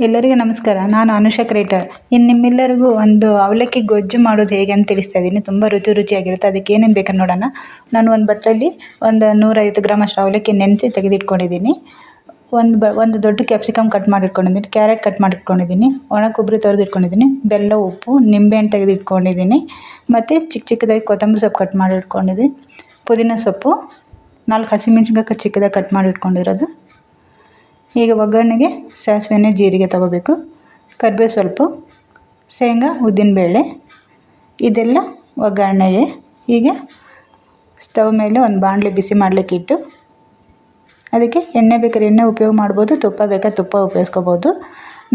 ಎಲ್ಲರಿಗೂ ನಮಸ್ಕಾರ. ನಾನು ಅನುಷಾ ಕ್ರೇಟರ್ ಇನ್ನು ನಿಮ್ಮೆಲ್ಲರಿಗೂ ಒಂದು ಅವಲಕ್ಕಿ ಗೊಜ್ಜು ಮಾಡೋದು ಹೇಗೆ ಅಂತ ತಿಳಿಸ್ತಾ ಇದ್ದೀನಿ. ತುಂಬ ರುಚಿ ರುಚಿಯಾಗಿರುತ್ತೆ. ಅದಕ್ಕೆ ಏನೇನು ನೋಡೋಣ. ನಾನು ಒಂದು ಬಟ್ಟಲಲ್ಲಿ ಒಂದು ನೂರೈವತ್ತು ಗ್ರಾಮ್ ಅಷ್ಟು ಅವಲಕ್ಕಿ ನೆನೆಸಿ ತೆಗೆದಿಟ್ಕೊಂಡಿದ್ದೀನಿ. ಒಂದು ಬ, ಒಂದು ದೊಡ್ಡ ಕ್ಯಾಪ್ಸಿಕಮ್ ಕಟ್ ಮಾಡಿಟ್ಕೊಂಡಿದ್ದೀನಿ. ಕ್ಯಾರೆಟ್ ಕಟ್ ಮಾಡಿಟ್ಕೊಂಡಿದ್ದೀನಿ. ಒಣ ಕೊಬ್ಬರಿ ತೊರೆದಿಟ್ಕೊಂಡಿದ್ದೀನಿ. ಬೆಲ್ಲ, ಉಪ್ಪು, ನಿಂಬೆಹಣ್ಣು ತೆಗೆದಿಟ್ಕೊಂಡಿದ್ದೀನಿ. ಮತ್ತು ಚಿಕ್ಕ ಚಿಕ್ಕದಾಗಿ ಕೊತ್ತಂಬರಿ ಸೊಪ್ಪು ಕಟ್ ಮಾಡಿ ಇಟ್ಕೊಂಡಿದ್ದೀನಿ ಪುದೀನ ಸೊಪ್ಪು, ನಾಲ್ಕು ಹಸಿಮೆಣ್ಸಿನ್ಕಾಯಿ ಚಿಕ್ಕದಾಗಿ ಕಟ್ ಮಾಡಿ ಇಟ್ಕೊಂಡಿರೋದು ಈಗ ಒಗ್ಗರಣೆಗೆ ಸಾಸಿವೆನೆ ಜೀರಿಗೆ ತಗೋಬೇಕು. ಕರಿಬೇವು ಸೊಪ್ಪು ಶೇಂಗಾ, ಉದ್ದಿನಬೇಳೆ, ಇದೆಲ್ಲ ಒಗ್ಗರಣೆಗೆ. ಈಗ ಸ್ಟವ್ ಮೇಲೆ ಒಂದು ಬಾಣಲೆ ಬಿಸಿ ಮಾಡಲಿಕ್ಕೆ ಇಟ್ಟು ಅದಕ್ಕೆ ಎಣ್ಣೆ ಬೇಕಾದ್ರೆ ಎಣ್ಣೆ ಉಪಯೋಗ ಮಾಡ್ಬೋದು, ತುಪ್ಪ ಬೇಕಾದ್ರೆ ತುಪ್ಪ ಉಪಯೋಗಿಸ್ಕೋಬೋದು.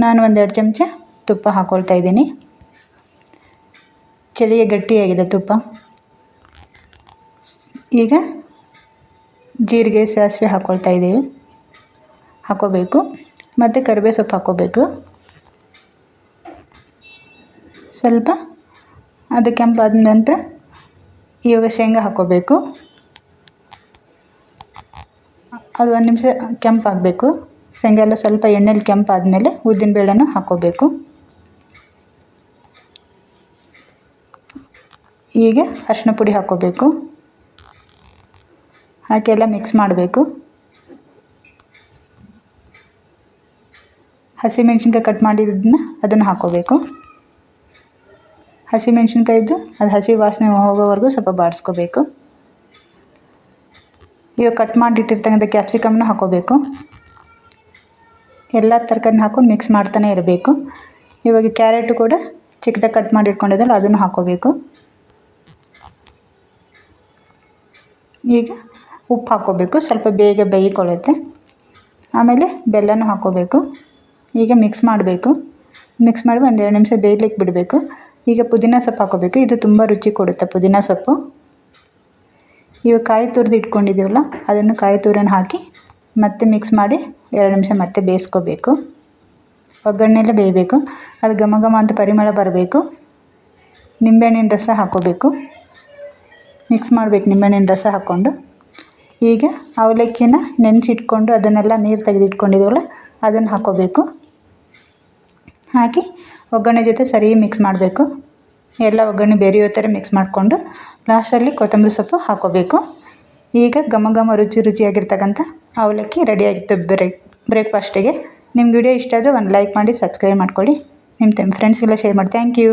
ನಾನು ಒಂದೆರಡು ಚಮಚ ತುಪ್ಪ ಹಾಕ್ಕೊಳ್ತಾ ಇದ್ದೀನಿ. ಚಳಿಗೆ ಗಟ್ಟಿಯಾಗಿದೆ ತುಪ್ಪ. ಈಗ ಜೀರಿಗೆ, ಸಾಸಿವೆ ಹಾಕ್ಕೊಳ್ತಾ ಇದ್ದೀವಿ. ಹಾಕ್ಕೋಬೇಕು ಮತ್ತು ಕರಿಬೇ ಸೊಪ್ಪು ಹಾಕೋಬೇಕು. ಸ್ವಲ್ಪ ಅದು ಕೆಂಪಾದ ನಂತರ ಇವಾಗ ಶೇಂಗಾ ಹಾಕೋಬೇಕು. ಅದು ಒಂದು ನಿಮಿಷ ಕೆಂಪಾಗಬೇಕು. ಶೇಂಗಾ ಎಲ್ಲ ಸ್ವಲ್ಪ ಎಣ್ಣೆಲಿ ಉದ್ದಿನ ಉದ್ದಿನಬೇಳೆನೂ ಹಾಕೋಬೇಕು. ಹೀಗೆ ಅರಿಶಿನ ಪುಡಿ ಹಾಕೋಬೇಕು. ಹಾಕಿ ಎಲ್ಲ ಮಿಕ್ಸ್ ಮಾಡಬೇಕು. ಹಸಿಮೆಣ್ಸಿನ್ಕಾಯಿ ಕಟ್ ಮಾಡಿದ್ದನ್ನ ಅದನ್ನು ಹಾಕ್ಕೋಬೇಕು ಹಸಿಮೆಣ್ಸಿನ್ಕಾಯಿದ್ದು ಅದು ಹಸಿ ವಾಸನೆ ಹೋಗೋವರೆಗೂ ಸ್ವಲ್ಪ ಬಾಡಿಸ್ಕೋಬೇಕು ಇವಾಗ ಕಟ್ ಮಾಡಿಟ್ಟಿರ್ತಕ್ಕಂಥ ಕ್ಯಾಪ್ಸಿಕಮ್ನ ಹಾಕ್ಕೋಬೇಕು ಎಲ್ಲ ತರಕಾರಿನ ಹಾಕ್ಕೊಂಡು ಮಿಕ್ಸ್ ಮಾಡ್ತಾನೆ ಇರಬೇಕು. ಇವಾಗ ಕ್ಯಾರೆಟು ಕೂಡ ಚಿಕ್ಕದಾಗಿ ಕಟ್ ಮಾಡಿ ಇಟ್ಕೊಂಡಿದ್ದಲ್ಲ ಅದನ್ನು ಹಾಕ್ಕೋಬೇಕು ಈಗ ಉಪ್ಪು ಹಾಕೋಬೇಕು. ಸ್ವಲ್ಪ ಬೇಗ ಬೇಯಿಕೊಳ್ಳುತ್ತೆ. ಆಮೇಲೆ ಬೆಲ್ಲನೂ ಹಾಕ್ಕೋಬೇಕು ಈಗ ಮಿಕ್ಸ್ ಮಾಡಬೇಕು. ಮಿಕ್ಸ್ ಮಾಡಿ ಒಂದು ಎರಡು ನಿಮಿಷ ಬೇಯಲಿಕ್ಕೆ ಬಿಡಬೇಕು. ಈಗ ಪುದೀನ ಸೊಪ್ಪು ಹಾಕೋಬೇಕು. ಇದು ತುಂಬ ರುಚಿ ಕೊಡುತ್ತೆ ಪುದೀನ ಸೊಪ್ಪು. ಇವಾಗ ಕಾಯಿ ತುರಿದು ಇಟ್ಕೊಂಡಿದ್ದೀವಲ್ಲ, ಅದನ್ನು ಕಾಯಿ ತುರನ್ನು ಹಾಕಿ ಮತ್ತೆ ಮಿಕ್ಸ್ ಮಾಡಿ ಎರಡು ನಿಮಿಷ ಮತ್ತೆ ಬೇಯಿಸ್ಕೋಬೇಕು. ಒಗ್ಗರಣೆಲ್ಲ ಬೇಯಬೇಕು. ಅದು ಘಮ ಘಮ ಅಂತ ಪರಿಮಳ ಬರಬೇಕು. ನಿಂಬೆಹಣ್ಣಿನ ರಸ ಹಾಕೋಬೇಕು. ಮಿಕ್ಸ್ ಮಾಡಬೇಕು ನಿಂಬೆಹಣ್ಣಿನ ರಸ ಹಾಕ್ಕೊಂಡು. ಈಗ ಅವಲಕ್ಕಿನ ನೆನೆಸಿಟ್ಕೊಂಡು ಅದನ್ನೆಲ್ಲ ನೀರು ತೆಗೆದಿಟ್ಕೊಂಡಿದ್ದೀವಲ್ಲ, ಅದನ್ನು ಹಾಕ್ಕೋಬೇಕು ಹಾಕಿ ಒಗ್ಗರಣೆ ಜೊತೆ ಸರಿ ಮಿಕ್ಸ್ ಮಾಡಬೇಕು. ಎಲ್ಲ ಒಗ್ಗರಣೆ ಬೇರೆಯೋ ಥರ ಮಿಕ್ಸ್ ಮಾಡಿಕೊಂಡು ಲಾಸ್ಟಲ್ಲಿ ಕೊತ್ತಂಬರಿ ಸೊಪ್ಪು ಹಾಕೋಬೇಕು. ಈಗ ಘಮ ಘಮ ರುಚಿ ರುಚಿಯಾಗಿರ್ತಕ್ಕಂಥ ಅವಲಕ್ಕಿ ರೆಡಿಯಾಗಿತ್ತು ಬ್ರೇಕ್ ಬ್ರೇಕ್ಫಾಸ್ಟಿಗೆ ನಿಮ್ಗೆ ವಿಡಿಯೋ ಇಷ್ಟ ಆದರೆ ಒಂದು ಲೈಕ್ ಮಾಡಿ ಸಬ್ಸ್ಕ್ರೈಬ್ ಮಾಡ್ಕೊಳ್ಳಿ ನಿಮ್ಮ ಫ್ರೆಂಡ್ಸ್ಗೆಲ್ಲ ಶೇರ್ ಮಾಡಿ. Thank you